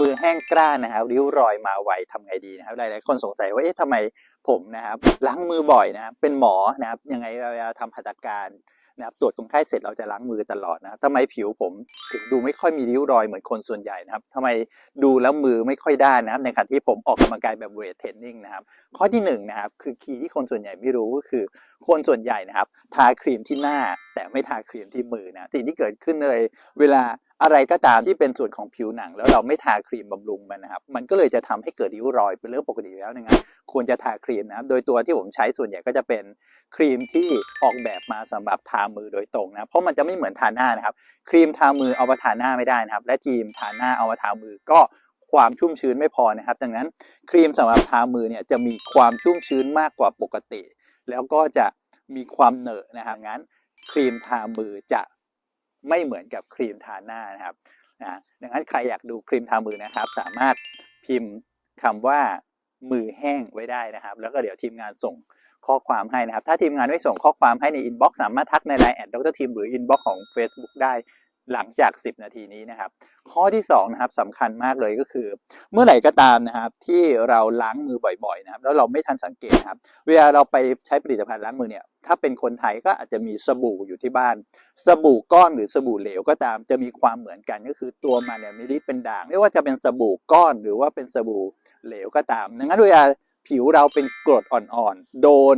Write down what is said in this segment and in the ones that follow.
มือแห้งกร้านนะครับริ้วรอยมาไวทำไงดีนะครับหลายๆคนสงสัยว่าเอ๊ะทำไมผมนะครับล้างมือบ่อยนะครับเป็นหมอนะครับยังไงเวลาทำหัตถการนะครับตรวจคนไข้เสร็จเราจะล้างมือตลอดนะครับทำไมผิวผมถึงดูไม่ค่อยมีริ้วรอยเหมือนคนส่วนใหญ่นะครับทำไมดูแล้วมือไม่ค่อยด้านนะครับ ในขณะที่ผมออกกำลังกายแบบเวทเทรนนิ่งนะครับ ข้อที่หนึ่งนะครับคือคีย์ที่คนส่วนใหญ่ไม่รู้ก็คือ คนส่วนใหญ่นะครับ ทาครีมที่หน้า แต่ไม่ทาครีมที่มือนะสิ่งที่เกิดขึ้นเลย เวลาอะไรก็ตามที่เป็นส่วนของผิวหนัง แล้วเราไม่ทาครีมบำรุงมันนะครับ มันก็เลยจะทำให้เกิดริ้วรอยเป็นเรื่องปกติอยู่แล้วนะครับควรจะทาครีมนะครับโดยตัวที่ผมใช้ส่วนใหญ่ก็จะเป็นครีมที่ออกแบบมาสำหรับทามือโดยตรงนะเพราะมันจะไม่เหมือนทาหน้านะครับ ครีมทามือเอามาทาหน้าไม่ได้นะครับ และครีมทาหน้าเอามาทามือก็ความชุ่มชื้นไม่พอนะครับ ดังนั้นครีมสำหรับทามือเนี่ยจะมีความชุ่มชื้นมากกว่าปกติ แล้วก็จะมีความเหนอะนะครับงั้น ครีมทามือจะไม่เหมือนกับครีมทาหน้านะครับนะดังนั้นใครอยากดูครีมทามือนะครับ สามารถพิมพ์คำว่ามือแห้งไว้ได้นะครับ แล้วก็เดี๋ยวทีมงานส่งข้อความให้นะครับ ถ้าทีมงานไม่ส่งข้อความให้ในอินบ็อกซ์สามารถทักในไลน์แอดดรทีมหรืออินบ็อกซ์ของ Facebook ได้ หลังจาก 10 นาทีนี้นะครับ ข้อที่2นะครับสำคัญมากเลยก็คือ เมื่อไหร่ก็ตามนะครับ ที่เราล้างมือบ่อยๆนะครับ แล้วเราไม่ทันสังเกตครับ เวลาเราไปใช้ผลิตภัณฑ์ล้างมือเนี่ย ถ้าเป็นคนไทยก็อาจจะมีสบู่อยู่ที่บ้าน สบู่ก้อนหรือสบู่เหลวก็ตามจะมีความเหมือนกันก็คือตัวมันเนี่ยมีฤทธิ์เป็นด่างไม่ว่าจะเป็นสบู่ก้อนหรือว่าเป็นสบู่เหลวก็ตามดังนั้นเวลาผิวเราเป็นกรดอ่อนๆโดน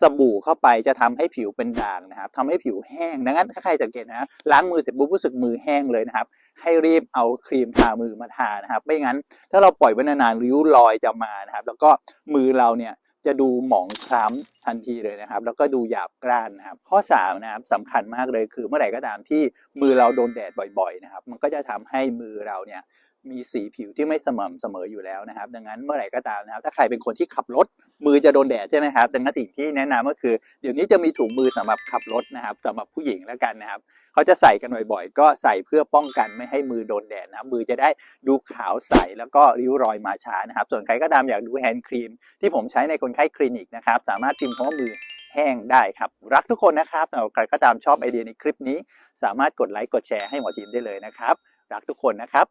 สบู่เข้าไปจะทำให้ผิวเป็นด่างนะครับทำให้ผิวแห้งดังนั้นถ้าใครสังเกตนะล้างมือเสร็จปุ๊บรู้สึกมือแห้งเลยนะครับ ให้รีบเอาครีมทามือมาทานะครับ ไม่งั้นถ้าเราปล่อยไว้นานๆริ้วรอยจะมานะครับ แล้วก็มือเราเนี่ยจะดูหมองคล้ำทันทีเลยนะครับ แล้วก็ดูหยาบกร้านนะครับ ข้อ3นะครับสำคัญมากเลยคือเมื่อไหร่ก็ตามที่มือเราโดนแดดบ่อย ๆ นะครับ มันก็จะทำให้มือเราเนี่ย มีสีผิวที่ไม่สม่ำเสมออยู่แล้วนะครับ ดังนั้นเมื่อไหร่ก็ตามนะครับ ถ้าใครเป็นคนที่ขับรถมือจะโดนแดดใช่ไหมครับดังนั้นสิ่งที่แนะนำก็คือเดี๋ยวนี้จะมีถุงมือสำหรับขับรถนะครับสำหรับผู้หญิงแล้วกันนะครับเขาจะใส่กันบ่อยๆ ก็ใส่เพื่อป้องกันไม่ให้มือโดนแดดนะครับมือจะได้ดูขาวใสแล้วก็ริ้วรอยมาช้านะครับ ส่วนใครก็ตามอยากดูแฮนด์ครีม ที่ผมใช้ในคนไข้คลินิกนะครับ สามารถพิมพ์คำว่ามือแห้งได้ครับ รักทุกคนนะครับสำหรับใครก็ตามชอบไอเดียในคลิปนี้ สามารถกดไลค์กดแชร์ให้หมอทีมได้เลยนะครับ รักทุกคนนะครับ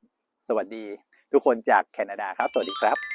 สวัสดี ทุกคนจากแคนาดาครับ สวัสดีครับ